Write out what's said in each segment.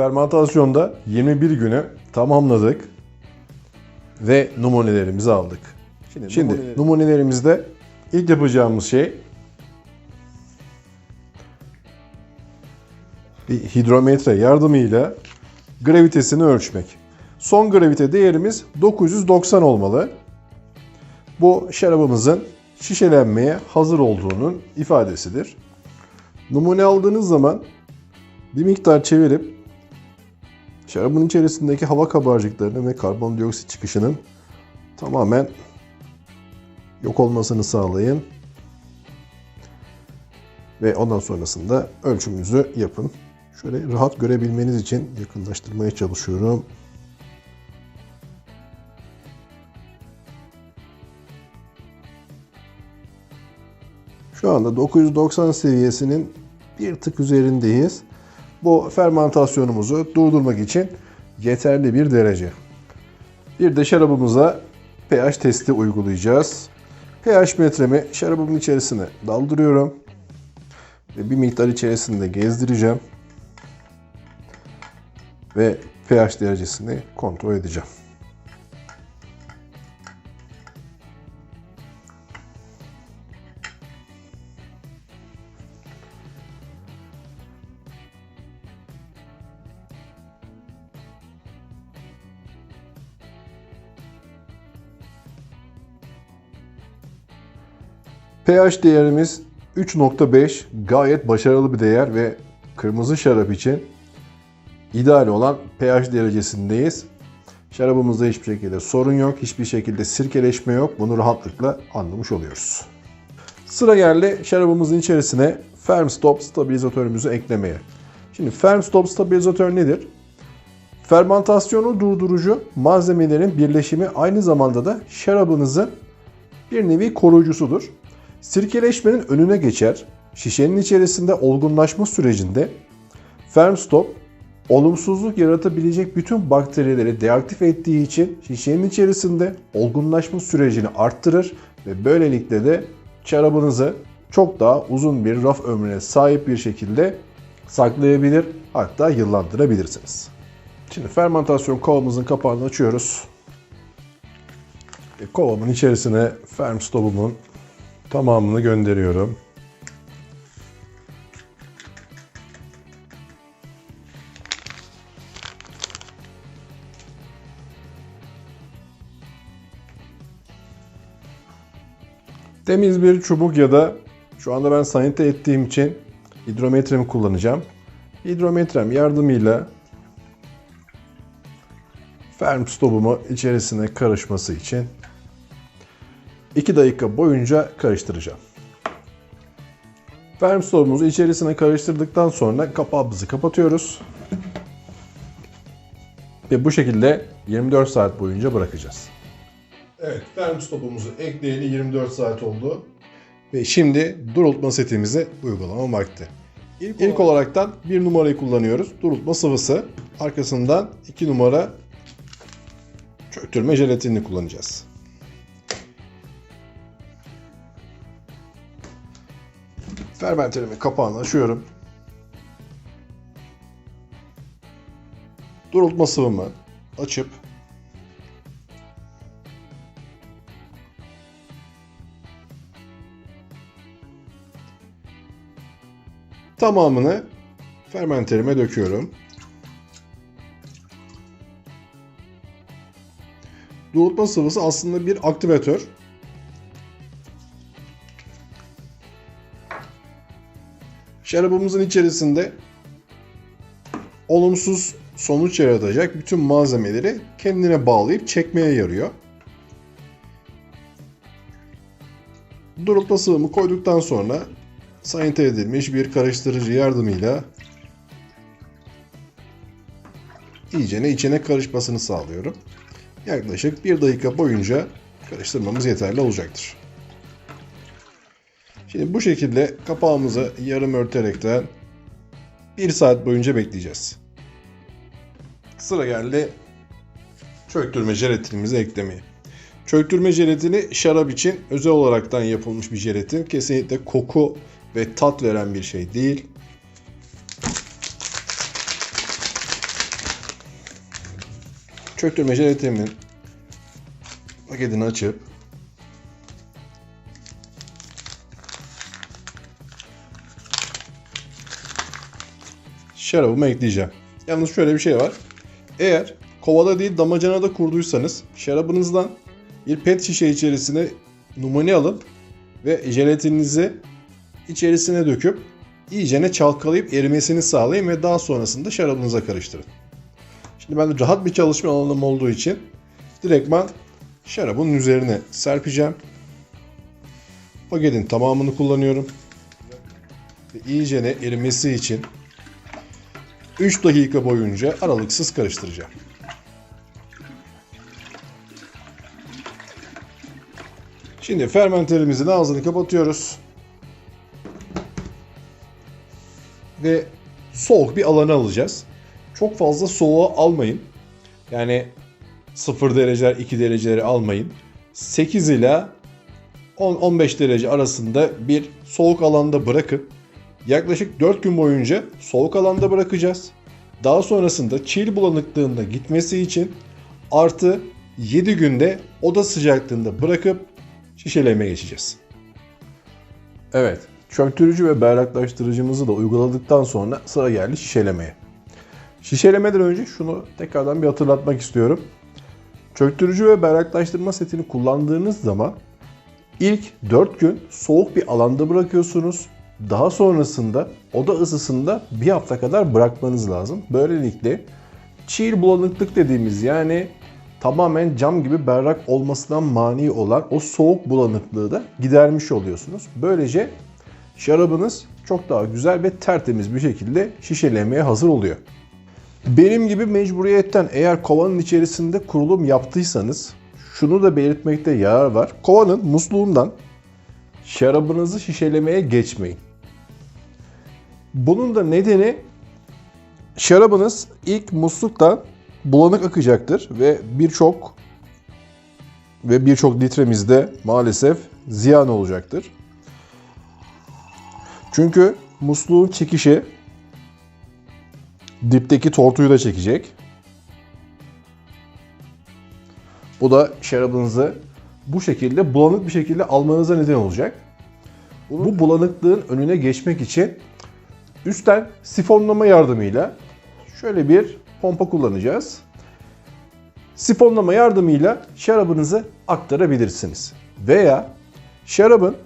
Fermentasyonda 21 günü tamamladık ve numunelerimizi aldık. Şimdi, Şimdi numuneleri- numunelerimizde ilk yapacağımız şey bir hidrometre yardımıyla gravitesini ölçmek. Son gravite değerimiz 990 olmalı. Bu şarabımızın şişelenmeye hazır olduğunun ifadesidir. Numune aldığınız zaman bir miktar çevirip şarabın içerisindeki hava kabarcıklarının ve karbondioksit çıkışının tamamen yok olmasını sağlayın. Ve ondan sonrasında ölçümünüzü yapın. Şöyle rahat görebilmeniz için yakınlaştırmaya çalışıyorum. Şu anda 990 seviyesinin bir tık üzerindeyiz. Bu fermentasyonumuzu durdurmak için yeterli bir derece. Bir de şarabımıza pH testi uygulayacağız. pH metremi şarabımın içerisine daldırıyorum. Ve bir miktar içerisinde gezdireceğim. Ve pH derecesini kontrol edeceğim. pH değerimiz 3.5 gayet başarılı bir değer ve kırmızı şarap için ideal olan pH derecesindeyiz. Şarabımızda hiçbir şekilde sorun yok, hiçbir şekilde sirkeleşme yok. Bunu rahatlıkla anlamış oluyoruz. Sıra geldi şarabımızın içerisine Ferm Stop stabilizatörümüzü eklemeye. Şimdi Ferm Stop stabilizatör nedir? Fermentasyonu durdurucu malzemelerin birleşimi aynı zamanda da şarabınızın bir nevi koruyucusudur. Sirkeleşmenin önüne geçer. Şişenin içerisinde olgunlaşma sürecinde Fermstop olumsuzluk yaratabilecek bütün bakterileri deaktif ettiği için şişenin içerisinde olgunlaşma sürecini arttırır ve böylelikle de şarabınızı çok daha uzun bir raf ömrüne sahip bir şekilde saklayabilir hatta yıllandırabilirsiniz. Şimdi fermentasyon kovamızın kapağını açıyoruz. Ve kovamın içerisine Fermstop'umun tamamını gönderiyorum. Temiz bir çubuk ya da şu anda ben sanite ettiğim için hidrometremi kullanacağım. Hidrometrem yardımıyla ferm stopumu içerisine karışması için 2 dakika boyunca karıştıracağım. Ferm stopumuzu içerisine karıştırdıktan sonra kapağımızı kapatıyoruz. Ve bu şekilde 24 saat boyunca bırakacağız. Evet, ferm stopumuzu ekleyeli 24 saat oldu. Ve şimdi durultma setimizi uygulama vakti. İlk, İlk olaraktan bir numarayı kullanıyoruz. Durultma sıvısı. Arkasından 2 numara çöktürme jelatinini kullanacağız. Fermenterimin kapağını açıyorum. Durultma sıvımı açıp tamamını fermenterime döküyorum. Durultma sıvısı aslında bir aktivatör. Şarabımızın içerisinde olumsuz sonuç yaratacak bütün malzemeleri kendine bağlayıp çekmeye yarıyor. Durultma sıvımı koyduktan sonra sanite edilmiş bir karıştırıcı yardımıyla iyicene içine karışmasını sağlıyorum. Yaklaşık bir dakika boyunca karıştırmamız yeterli olacaktır. Şimdi bu şekilde kapağımızı yarım örterekten 1 saat boyunca bekleyeceğiz. Sıra geldi çöktürme jelatinimizi eklemeye. Çöktürme jelatini şarap için özel olaraktan yapılmış bir jelatin. Kesinlikle koku ve tat veren bir şey değil. çöktürme jelatinimin paketini açıp şarabımı ekleyeceğim. Yalnız şöyle bir şey var. Eğer kovada değil damacanada kurduysanız şarabınızdan bir pet şişe içerisine numune alın ve jelatininizi içerisine döküp iyicene çalkalayıp erimesini sağlayın ve daha sonrasında şarabınıza karıştırın. Şimdi ben de rahat bir çalışma alanım olduğu için direktman şarabın üzerine serpeceğim. Paketin tamamını kullanıyorum. Ve iyicene erimesi için 3 dakika boyunca aralıksız karıştıracağım. Şimdi fermenterimizin ağzını kapatıyoruz. Ve soğuk bir alana alacağız. Çok fazla soğuğa almayın. Yani 0 dereceler 2 dereceleri almayın. 8 ile 10-15 derece arasında bir soğuk alanda bırakın. Yaklaşık 4 gün boyunca soğuk alanda bırakacağız. Daha sonrasında çiğ bulanıklığında gitmesi için artı 7 günde oda sıcaklığında bırakıp şişelemeye geçeceğiz. Evet, çöktürücü ve berraklaştırıcımızı da uyguladıktan sonra sıra geldi şişelemeye. Şişelemeden önce şunu tekrardan bir hatırlatmak istiyorum. Çöktürücü ve berraklaştırma setini kullandığınız zaman ilk 4 gün soğuk bir alanda bırakıyorsunuz. Daha sonrasında oda ısısında bir hafta kadar bırakmanız lazım. Böylelikle çiğ bulanıklık dediğimiz yani tamamen cam gibi berrak olmasından mani olan o soğuk bulanıklığı da gidermiş oluyorsunuz. Böylece şarabınız çok daha güzel ve tertemiz bir şekilde şişelemeye hazır oluyor. Benim gibi mecburiyetten eğer kovanın içerisinde kurulum yaptıysanız şunu da belirtmekte yarar var. Kovanın musluğundan şarabınızı şişelemeye geçmeyin. Bunun da nedeni şarabınız ilk musluktan bulanık akacaktır ve birçok ve birçok litremizde maalesef ziyan olacaktır. Çünkü musluğun çekişi dipteki tortuyu da çekecek. Bu da şarabınızı bu şekilde bulanık bir şekilde almanıza neden olacak. Bu bulanıklığın önüne geçmek için üstten sifonlama yardımıyla şöyle bir pompa kullanacağız. Sifonlama yardımıyla şarabınızı aktarabilirsiniz. Veya şarabın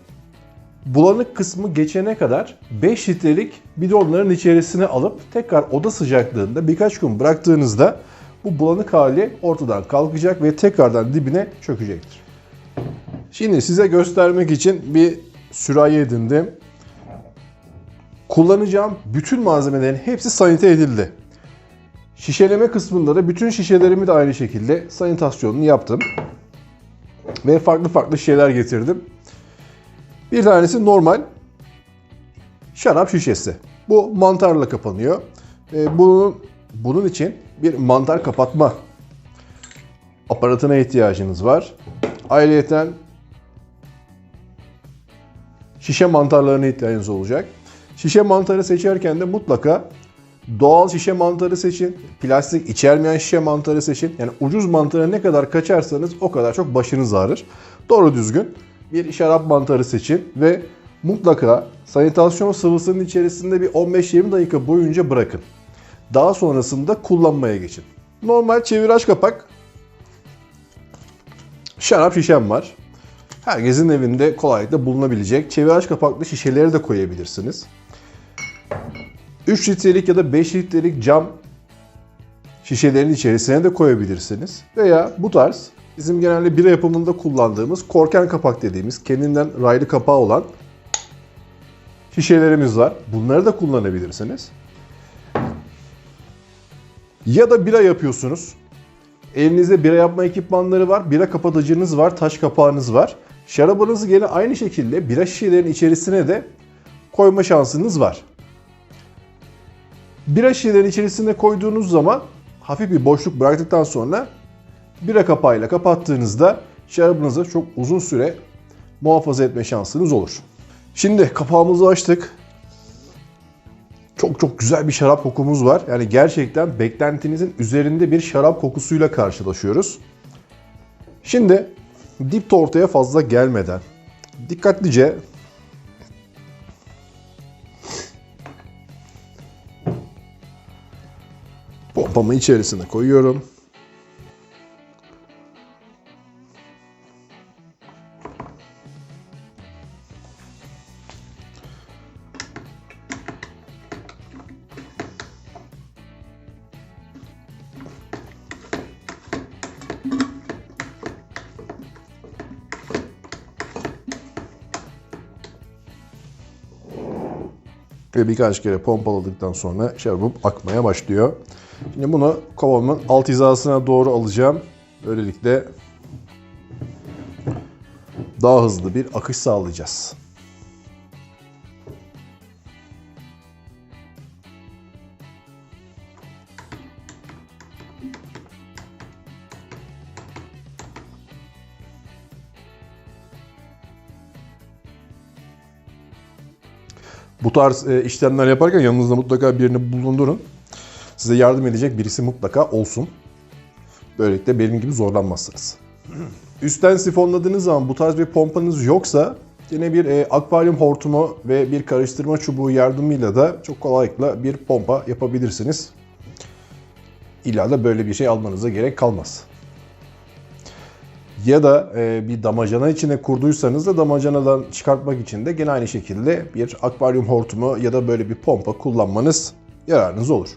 bulanık kısmı geçene kadar 5 litrelik bidonların içerisine alıp tekrar oda sıcaklığında birkaç gün bıraktığınızda bu bulanık hali ortadan kalkacak ve tekrardan dibine çökecektir. Şimdi size göstermek için bir sürahi edindim. Kullanacağım bütün malzemelerin hepsi sanite edildi. Şişeleme kısmında da bütün şişelerimi de aynı şekilde sanitasyonunu yaptım. Ve farklı farklı şişeler getirdim. Bir tanesi normal şarap şişesi. Bu mantarla kapanıyor. Ee, bunun, bunun için bir mantar kapatma aparatına ihtiyacınız var. Ayrıca şişe mantarlarına ihtiyacınız olacak. Şişe mantarı seçerken de mutlaka doğal şişe mantarı seçin. Plastik içermeyen şişe mantarı seçin. Yani ucuz mantara ne kadar kaçarsanız o kadar çok başınız ağrır. Doğru düzgün bir şarap mantarı seçin ve mutlaka sanitasyon sıvısının içerisinde bir 15-20 dakika boyunca bırakın. Daha sonrasında kullanmaya geçin. Normal çeviraç kapak şarap şişem var. Herkesin evinde kolaylıkla bulunabilecek çeviraç kapaklı şişeleri de koyabilirsiniz. 3 litrelik ya da 5 litrelik cam şişelerin içerisine de koyabilirsiniz. Veya bu tarz bizim genelde bira yapımında kullandığımız korken kapak dediğimiz kendinden raylı kapağı olan şişelerimiz var. Bunları da kullanabilirsiniz. Ya da bira yapıyorsunuz. Elinizde bira yapma ekipmanları var. Bira kapatıcınız var. Taş kapağınız var. Şarabınızı gene aynı şekilde bira şişelerin içerisine de koyma şansınız var. Bira şişelerin içerisine koyduğunuz zaman hafif bir boşluk bıraktıktan sonra bira kapağıyla kapattığınızda şarabınızı çok uzun süre muhafaza etme şansınız olur. Şimdi kapağımızı açtık. Çok çok güzel bir şarap kokumuz var. Yani gerçekten beklentinizin üzerinde bir şarap kokusuyla karşılaşıyoruz. Şimdi dip ortaya fazla gelmeden dikkatlice pompamı içerisine koyuyorum. Ve birkaç kere pompaladıktan sonra şarabım akmaya başlıyor. Şimdi bunu kovamın alt hizasına doğru alacağım. Böylelikle daha hızlı bir akış sağlayacağız. Tarz e, işlemler yaparken yanınızda mutlaka birini bulundurun. Size yardım edecek birisi mutlaka olsun. Böylelikle benim gibi zorlanmazsınız. Üstten sifonladığınız zaman bu tarz bir pompanız yoksa yine bir e, akvaryum hortumu ve bir karıştırma çubuğu yardımıyla da çok kolaylıkla bir pompa yapabilirsiniz. İlla da böyle bir şey almanıza gerek kalmaz. Ya da e, bir damacana içine kurduysanız da damacanadan çıkartmak için de gene aynı şekilde bir akvaryum hortumu ya da böyle bir pompa kullanmanız yararınız olur.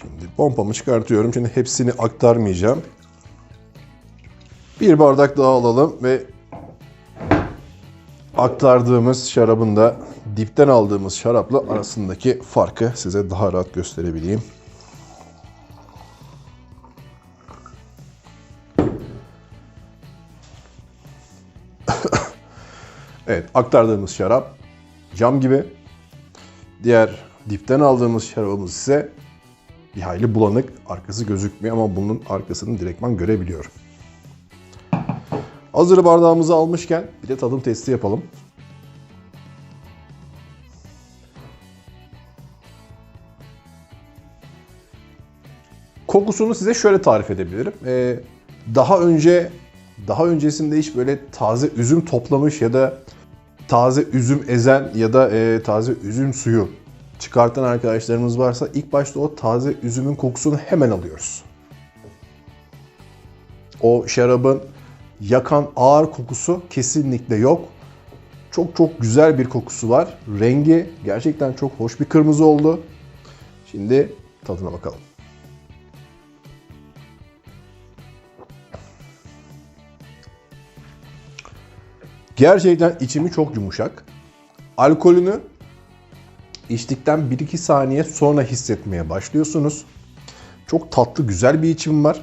Şimdi pompamı çıkartıyorum. Şimdi hepsini aktarmayacağım. Bir bardak daha alalım ve aktardığımız şarabın da dipten aldığımız şarapla arasındaki farkı size daha rahat gösterebileyim. Evet, aktardığımız şarap cam gibi. Diğer dipten aldığımız şarabımız ise bir hayli bulanık. Arkası gözükmüyor ama bunun arkasını direktman görebiliyorum. Hazır bardağımızı almışken bir de tadım testi yapalım. Kokusunu size şöyle tarif edebilirim. Ee, daha önce daha öncesinde hiç böyle taze üzüm toplamış ya da taze üzüm ezen ya da e, taze üzüm suyu çıkartan arkadaşlarımız varsa ilk başta o taze üzümün kokusunu hemen alıyoruz. O şarabın yakan ağır kokusu kesinlikle yok. Çok çok güzel bir kokusu var. Rengi gerçekten çok hoş bir kırmızı oldu. Şimdi tadına bakalım. Gerçekten içimi çok yumuşak. Alkolünü içtikten 1-2 saniye sonra hissetmeye başlıyorsunuz. Çok tatlı, güzel bir içim var.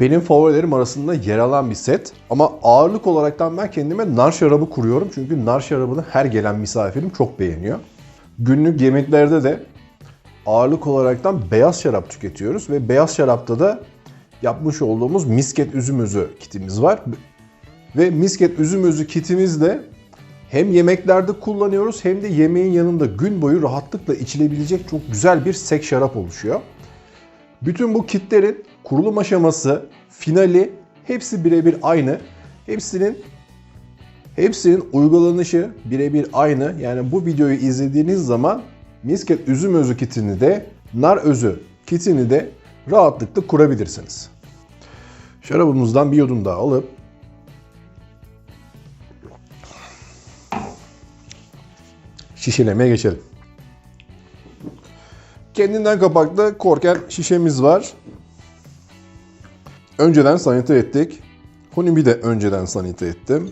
Benim favorilerim arasında yer alan bir set. Ama ağırlık olaraktan ben kendime nar şarabı kuruyorum. Çünkü nar şarabını her gelen misafirim çok beğeniyor. Günlük yemeklerde de ağırlık olaraktan beyaz şarap tüketiyoruz. Ve beyaz şarapta da yapmış olduğumuz misket üzüm özü kitimiz var. Ve misket üzüm özü kitimizle hem yemeklerde kullanıyoruz hem de yemeğin yanında gün boyu rahatlıkla içilebilecek çok güzel bir sek şarap oluşuyor. Bütün bu kitlerin kurulum aşaması, finali hepsi birebir aynı. Hepsinin hepsinin uygulanışı birebir aynı. Yani bu videoyu izlediğiniz zaman misket üzüm özü kitini de nar özü kitini de rahatlıkla kurabilirsiniz. Şarabımızdan bir yudum daha alıp şişelemeye geçelim. Kendinden kapaklı korken şişemiz var. Önceden sanite ettik. Hunimi de önceden sanite ettim.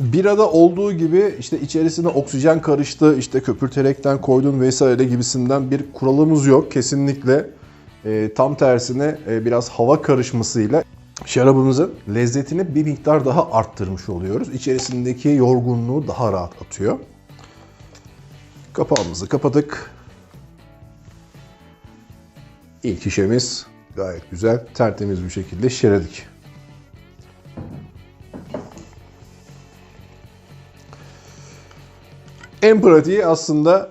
Birada olduğu gibi işte içerisine oksijen karıştı, işte köpürterekten koydun vesaire gibisinden bir kuralımız yok. Kesinlikle e, tam tersine e, biraz hava karışmasıyla şarabımızın lezzetini bir miktar daha arttırmış oluyoruz. İçerisindeki yorgunluğu daha rahat atıyor. Kapağımızı kapadık. İlk şişemiz gayet güzel, tertemiz bir şekilde şişeledik. En pratiği aslında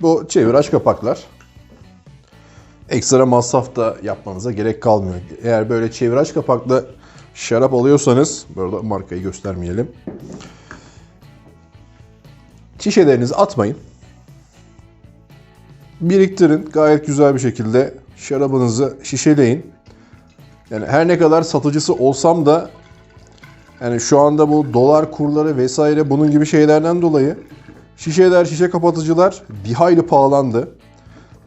bu çevir aç kapaklar. Ekstra masraf da yapmanıza gerek kalmıyor. Eğer böyle çeviraç kapaklı şarap alıyorsanız, burada markayı göstermeyelim. Şişelerinizi atmayın. Biriktirin. Gayet güzel bir şekilde şarabınızı şişeleyin. Yani her ne kadar satıcısı olsam da yani şu anda bu dolar kurları vesaire bunun gibi şeylerden dolayı şişeler, şişe kapatıcılar bir hayli pahalandı.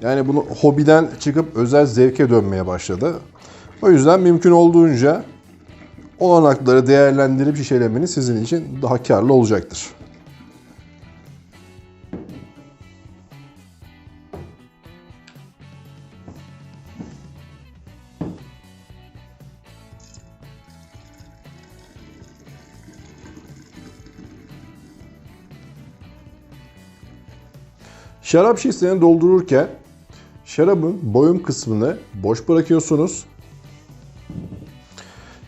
Yani bunu hobiden çıkıp özel zevke dönmeye başladı. O yüzden mümkün olduğunca olanakları değerlendirip şişelemeniz sizin için daha karlı olacaktır. Şarap şişesini doldururken şarabın boyum kısmını boş bırakıyorsunuz.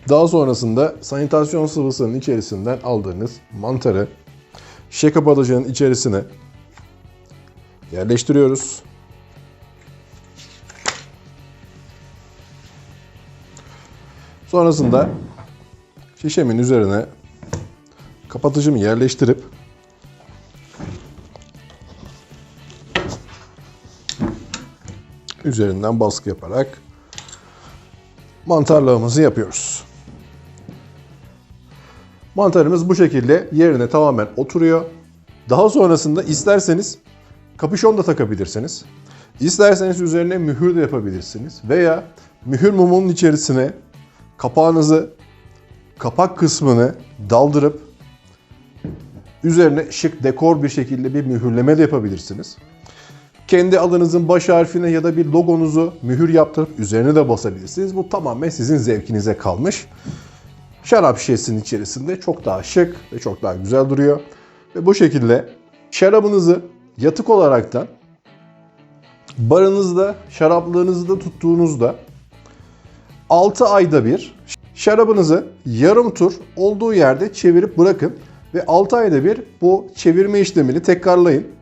Daha sonrasında sanitasyon sıvısının içerisinden aldığınız mantarı şişe kapatıcının içerisine yerleştiriyoruz. Sonrasında şişemin üzerine kapatıcımı yerleştirip üzerinden baskı yaparak mantarlığımızı yapıyoruz. Mantarımız bu şekilde yerine tamamen oturuyor. Daha sonrasında isterseniz kapüşon da takabilirsiniz. İsterseniz üzerine mühür de yapabilirsiniz. Veya mühür mumunun içerisine kapağınızı, kapak kısmını daldırıp üzerine şık dekor bir şekilde bir mühürleme de yapabilirsiniz. Kendi adınızın baş harfine ya da bir logonuzu mühür yaptırıp üzerine de basabilirsiniz. Bu tamamen sizin zevkinize kalmış. Şarap şişesinin içerisinde çok daha şık ve çok daha güzel duruyor. Ve bu şekilde şarabınızı yatık olaraktan barınızda, şaraplığınızda tuttuğunuzda 6 ayda bir şarabınızı yarım tur olduğu yerde çevirip bırakın ve 6 ayda bir bu çevirme işlemini tekrarlayın.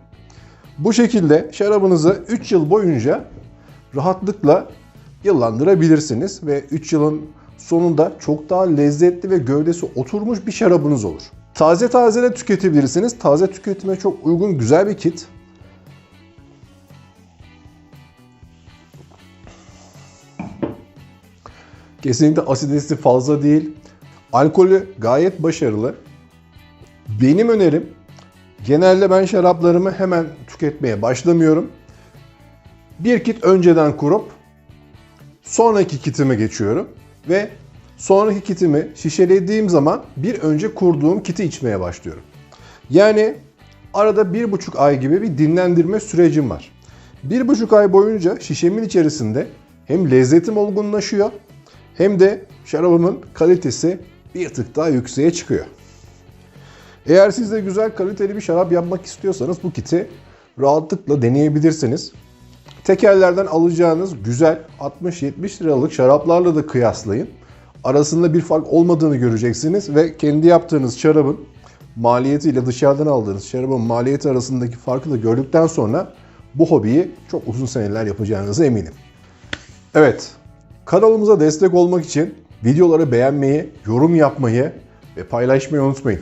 Bu şekilde şarabınızı 3 yıl boyunca rahatlıkla yıllandırabilirsiniz ve 3 yılın sonunda çok daha lezzetli ve gövdesi oturmuş bir şarabınız olur. Taze taze de tüketebilirsiniz. Taze tüketime çok uygun güzel bir kit. Kesinlikle asiditesi fazla değil. Alkolü gayet başarılı. Benim önerim genelde ben şaraplarımı hemen tüketmeye başlamıyorum. Bir kit önceden kurup sonraki kitime geçiyorum ve sonraki kitimi şişelediğim zaman bir önce kurduğum kiti içmeye başlıyorum. Yani arada bir buçuk ay gibi bir dinlendirme sürecim var. Bir buçuk ay boyunca şişemin içerisinde hem lezzetim olgunlaşıyor hem de şarabımın kalitesi bir tık daha yükseğe çıkıyor. Eğer siz de güzel kaliteli bir şarap yapmak istiyorsanız bu kiti rahatlıkla deneyebilirsiniz. Tekellerden alacağınız güzel 60-70 liralık şaraplarla da kıyaslayın. Arasında bir fark olmadığını göreceksiniz ve kendi yaptığınız şarabın maliyetiyle dışarıdan aldığınız şarabın maliyeti arasındaki farkı da gördükten sonra bu hobiyi çok uzun seneler yapacağınıza eminim. Evet, kanalımıza destek olmak için videoları beğenmeyi, yorum yapmayı ve paylaşmayı unutmayın.